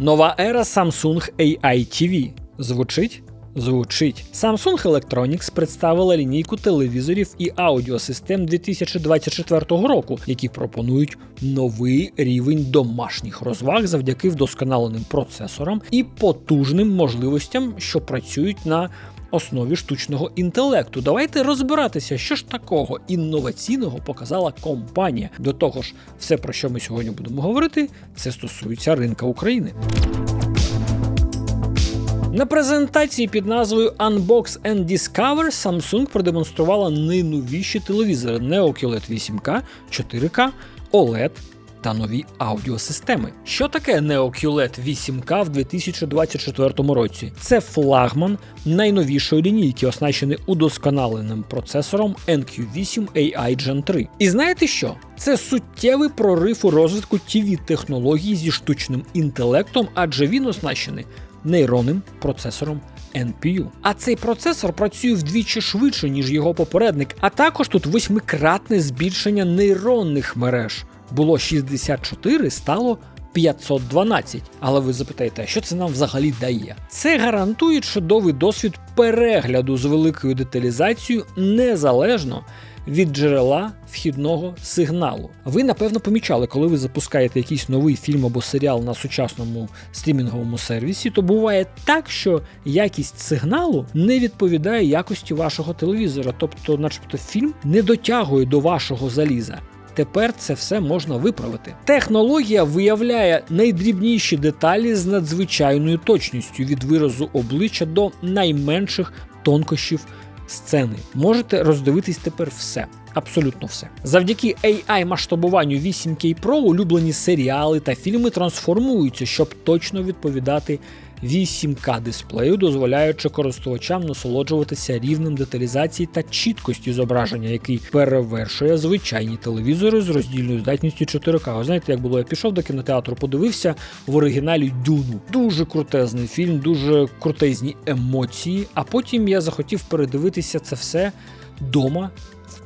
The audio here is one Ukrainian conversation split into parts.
Нова ера Samsung AI TV. Звучить? Звучить. Samsung Electronics представила лінійку телевізорів і аудіосистем 2024 року, які пропонують новий рівень домашніх розваг завдяки вдосконаленим процесорам і потужним можливостям, що працюють на основі штучного інтелекту. Давайте розбиратися, що ж такого інноваційного показала компанія. До того ж, все про що ми сьогодні будемо говорити, це стосується ринка України. На презентації під назвою Unbox and Discover Samsung продемонструвала найновіші телевізори Neo QLED 8K, 4K, OLED та нові аудіосистеми. Що таке Neo QLED 8K в 2024 році? Це флагман найновішої лінійки, оснащений удосконаленим процесором NQ8 AI Gen 3. І знаєте що? Це суттєвий прорив у розвитку tv технологій зі штучним інтелектом, адже він оснащений нейронним процесором NPU. А цей процесор працює вдвічі швидше, ніж його попередник, а також тут восьмикратне збільшення нейронних мереж. Було 64, стало 512. Але ви запитаєте, що це нам взагалі дає? Це гарантує чудовий досвід перегляду з великою деталізацією незалежно від джерела вхідного сигналу. Ви напевно помічали, коли ви запускаєте якийсь новий фільм або серіал на сучасному стрімінговому сервісі, то буває так, що якість сигналу не відповідає якості вашого телевізора, тобто, начебто, фільм не дотягує до вашого заліза. Тепер це все можна виправити. Технологія виявляє найдрібніші деталі з надзвичайною точністю від виразу обличчя до найменших тонкощів сцени. Можете роздивитись тепер все. Абсолютно все. Завдяки AI масштабуванню 8K Pro улюблені серіали та фільми трансформуються, щоб точно відповідати 8К дисплею, дозволяючи користувачам насолоджуватися рівнем деталізації та чіткості зображення, який перевершує звичайні телевізори з роздільною здатністю 4К. Ви знаєте, як було, я пішов до кінотеатру, подивився в оригіналі Дюну. Дуже крутезний фільм, дуже крутезні емоції. А потім я захотів передивитися це все дома.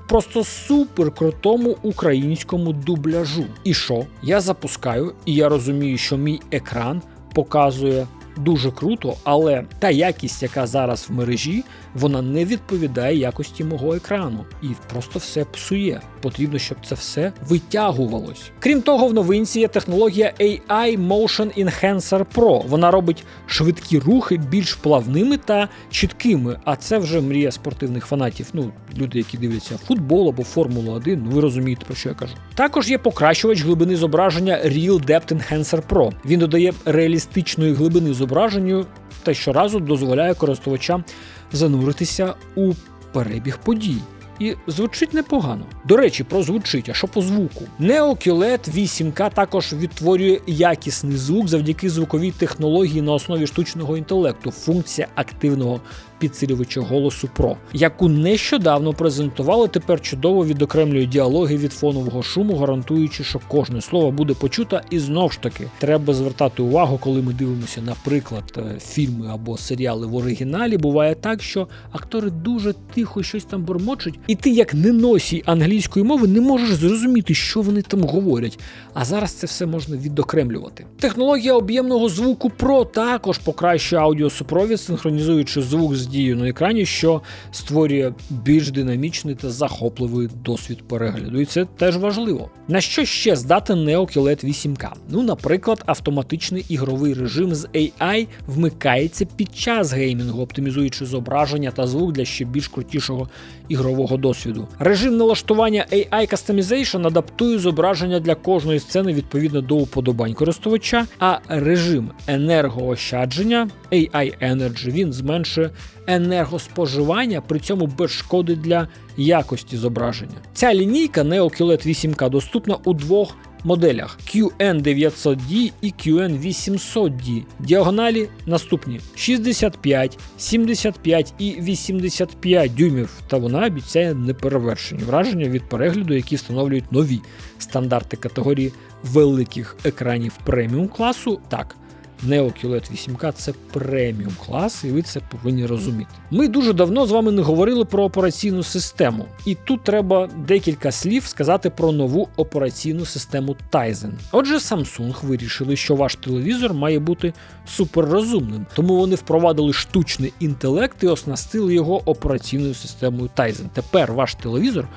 Просто супер крутому українському дубляжу. І що? Я запускаю, і я розумію, що мій екран показує дуже круто, але та якість, яка зараз в мережі, вона не відповідає якості мого екрану і просто все псує. Потрібно, щоб це все витягувалось. Крім того, в новинці є технологія AI Motion Enhancer Pro. Вона робить швидкі рухи більш плавними та чіткими. А це вже мрія спортивних фанатів. Ну, люди, які дивляться футбол або Формулу 1, ну ви розумієте, про що я кажу. Також є покращувач глибини зображення Real Depth Enhancer Pro. Він додає реалістичної глибини зображенню та щоразу дозволяє користувачам зануритися у перебіг подій. І звучить непогано. До речі, про звучить, а що по звуку? Neo QLED 8K також відтворює якісний звук завдяки звуковій технології на основі штучного інтелекту, функція активного підсилювача голосу Pro, яку нещодавно презентували, тепер чудово відокремлює діалоги від фонового шуму, гарантуючи, що кожне слово буде почуто. І знов ж таки треба звертати увагу, коли ми дивимося, наприклад, е, фільми або серіали в оригіналі. Буває так, що актори дуже тихо щось там бормочуть, і ти, як неносій англійської мови, не можеш зрозуміти, що вони там говорять. А зараз це все можна відокремлювати. Технологія об'ємного звуку Pro також покращує аудіосупровід, синхронізуючи звук з дією на екрані, що створює більш динамічний та захопливий досвід перегляду. І це теж важливо. На що ще здатен Neo QLED 8K? Ну, наприклад, автоматичний ігровий режим з AI вмикається під час геймінгу, оптимізуючи зображення та звук для ще більш крутішого ігрового досвіду. Режим налаштування AI Customization адаптує зображення для кожної сцени відповідно до уподобань користувача, а режим енергоощадження AI Energy він зменшує енергоспоживання, при цьому без шкоди для якості зображення. Ця лінійка Neo QLED 8K доступна у двох моделях QN900D і QN800D. Діагоналі наступні 65, 75 і 85 дюймів, та вона обіцяє неперевершені враження від перегляду, які встановлюють нові стандарти категорії великих екранів преміум класу. Так, Neo QLED 8K це преміум клас, і ви це повинні розуміти. Ми дуже давно з вами не говорили про операційну систему, і тут треба декілька слів сказати про нову операційну систему Tizen. Отже, Samsung вирішили, що ваш телевізор має бути суперрозумним, тому вони впровадили штучний інтелект і оснастили його операційною системою Tizen. Тепер ваш телевізор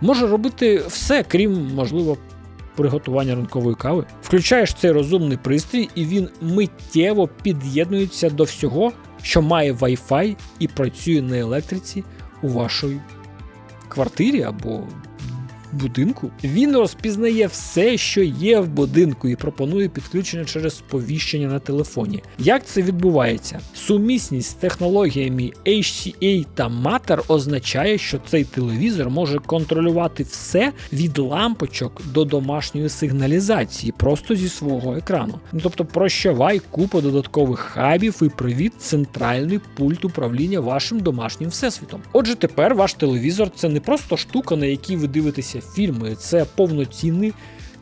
може робити все, крім можливо приготування ранкової кави. Включаєш цей розумний пристрій, і він миттєво під'єднується до всього, що має Wi-Fi і працює на електриці у вашій квартирі або будинку. Він розпізнає все, що є в будинку, і пропонує підключення через сповіщення на телефоні. Як це відбувається? Сумісність з технологіями HCA та Matter означає, що цей телевізор може контролювати все від лампочок до домашньої сигналізації просто зі свого екрану. Ну тобто прощавай купа додаткових хабів і привіт центральний пульт управління вашим домашнім всесвітом. Отже, тепер ваш телевізор це не просто штука, на якій ви дивитеся фільми, це повноцінний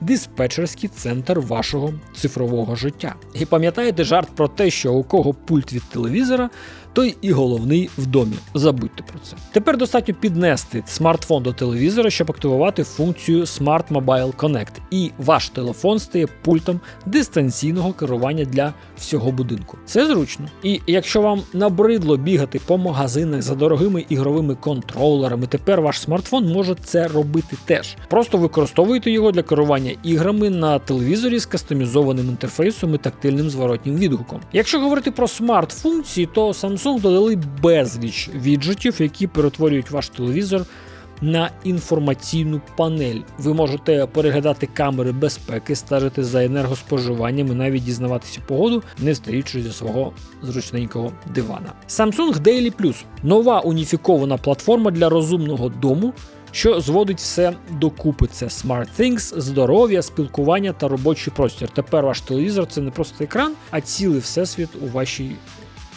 диспетчерський центр вашого цифрового життя. І пам'ятаєте жарт про те, що у кого пульт від телевізора, той і головний в домі. Забудьте про це. Тепер достатньо піднести смартфон до телевізора, щоб активувати функцію Smart Mobile Connect, і ваш телефон стає пультом дистанційного керування для всього будинку. Це зручно. І якщо вам набридло бігати по магазинах за дорогими ігровими контролерами, тепер ваш смартфон може це робити теж. Просто використовуйте його для керування іграми на телевізорі з кастомізованим інтерфейсом і тактильним зворотнім відгуком. Якщо говорити про смарт-функції, то Samsung додали безліч віджитів, які перетворюють ваш телевізор на інформаційну панель. Ви можете переглядати камери безпеки, стежити за енергоспоживанням і навіть дізнаватися погоду, не стаючи зі свого зручненького дивана. Samsung Daily Plus нова уніфікована платформа для розумного дому. Що зводить все докупи. Це SmartThings, здоров'я, спілкування та робочий простір. Тепер ваш телевізор це не просто екран, а цілий всесвіт у вашій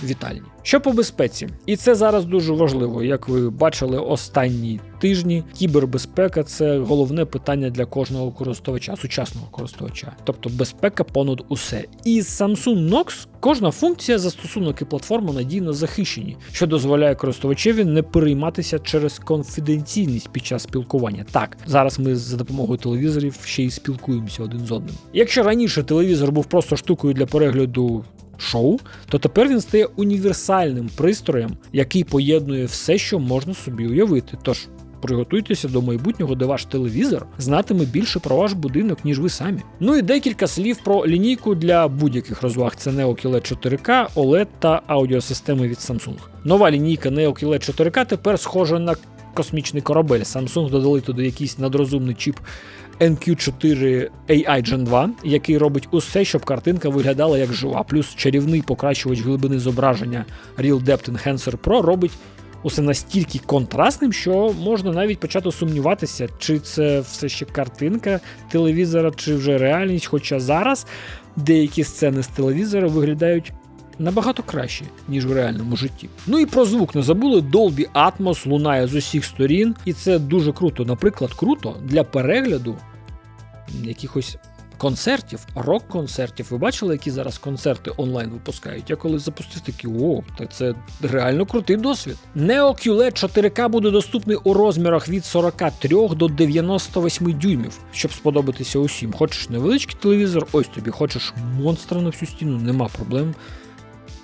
вітальні. Що по безпеці, і це зараз дуже важливо. Як ви бачили останні тижні, кібербезпека це головне питання для кожного користувача, сучасного користувача, тобто безпека понад усе. І Samsung Knox кожна функція, застосунок і платформа надійно захищені, що дозволяє користувачеві не перейматися через конфіденційність під час спілкування. Так, зараз ми за допомогою телевізорів ще й спілкуємося один з одним. Якщо раніше телевізор був просто штукою для перегляду шоу, то тепер він стає універсальним пристроєм, який поєднує все, що можна собі уявити. Тож приготуйтеся до майбутнього, де ваш телевізор знатиме більше про ваш будинок, ніж ви самі. Ну і декілька слів про лінійку для будь-яких розваг: це Neo QLED 4K, OLED та аудіосистеми від Samsung. Нова лінійка Neo QLED 4K тепер схожа на космічний корабель. Samsung додали туди якийсь надрозумний чіп NQ4 AI Gen 2, який робить усе, щоб картинка виглядала як жива. Плюс чарівний покращувач глибини зображення Real Depth Enhancer Pro робить усе настільки контрастним, що можна навіть почати сумніватися, чи це все ще картинка телевізора, чи вже реальність. Хоча зараз деякі сцени з телевізора виглядають. Набагато краще, ніж в реальному житті. Ну і про звук не забули. Dolby Atmos лунає з усіх сторін, і це дуже круто. Наприклад, круто для перегляду якихось концертів, рок-концертів. Ви бачили, які зараз концерти онлайн випускають? Я коли запустив такі, о, та це реально крутий досвід. Neo QLED 4K буде доступний у розмірах від 43 до 98 дюймів, щоб сподобатися усім. Хочеш невеличкий телевізор, ось тобі, хочеш монстра на всю стіну, нема проблем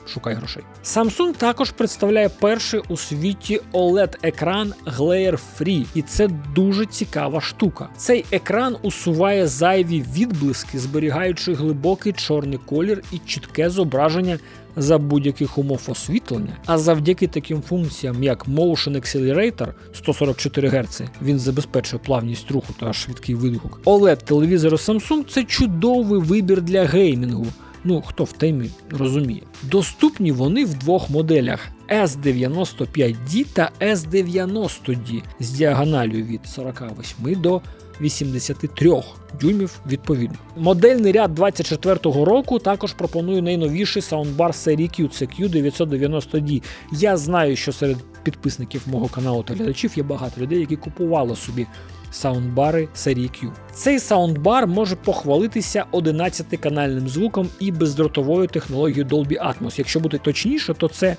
шукай грошей. Samsung також представляє перший у світі OLED-екран Glare Free, і це дуже цікава штука. Цей екран усуває зайві відблиски, зберігаючи глибокий чорний колір і чітке зображення. За будь-яких умов освітлення, а завдяки таким функціям, як Motion Accelerator 144 Гц, він забезпечує плавність руху та швидкий видгук. oled телевізори Samsung це чудовий вибір для геймінгу. Ну, хто в темі розуміє. Доступні вони в двох моделях S95D та S90D з діагоналю від 48 до 83 дюймів відповідно. Модельний ряд 24-го року також пропонує найновіший саундбар серії Q, це Q990D. Я знаю, що серед підписників мого каналу та глядачів є багато людей, які купували собі саундбари серії Q. Цей саундбар може похвалитися 11-канальним звуком і бездротовою технологією Dolby Atmos. Якщо бути точніше, то це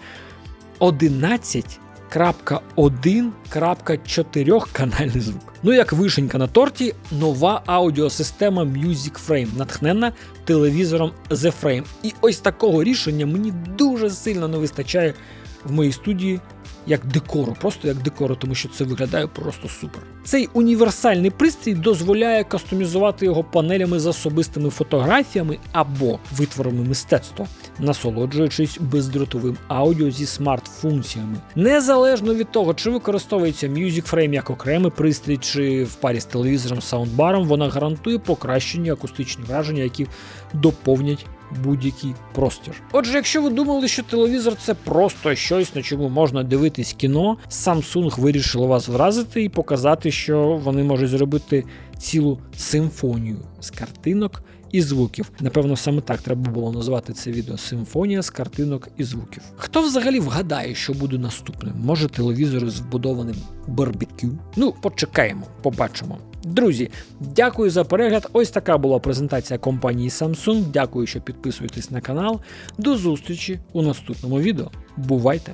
11.1.4 канальний звук. Ну як вишенька на торті, нова аудіосистема Music Frame, натхнена телевізором The Frame. І ось такого рішення мені дуже сильно не вистачає в моїй студії як декору, просто як декору, тому що це виглядає просто супер. Цей універсальний пристрій дозволяє кастомізувати його панелями з особистими фотографіями або витворами мистецтва, насолоджуючись бездротовим аудіо зі смарт-функціями. Незалежно від того, чи використовується Music Frame як окремий пристрій, чи в парі з телевізором саундбаром, вона гарантує покращені акустичні враження, які доповнять будь-який простір. Отже, якщо ви думали, що телевізор це просто щось, на чому можна дивитись кіно, Samsung вирішила вас вразити і показати, що вони можуть зробити цілу симфонію з картинок і звуків. Напевно, саме так треба було назвати це відео симфонія з картинок і звуків. Хто взагалі вгадає, що буде наступним? Може телевізор з вбудованим барбекю? Ну, почекаємо, побачимо. Друзі, дякую за перегляд. Ось така була презентація компанії Samsung. Дякую, що підписуєтесь на канал. До зустрічі у наступному відео. Бувайте!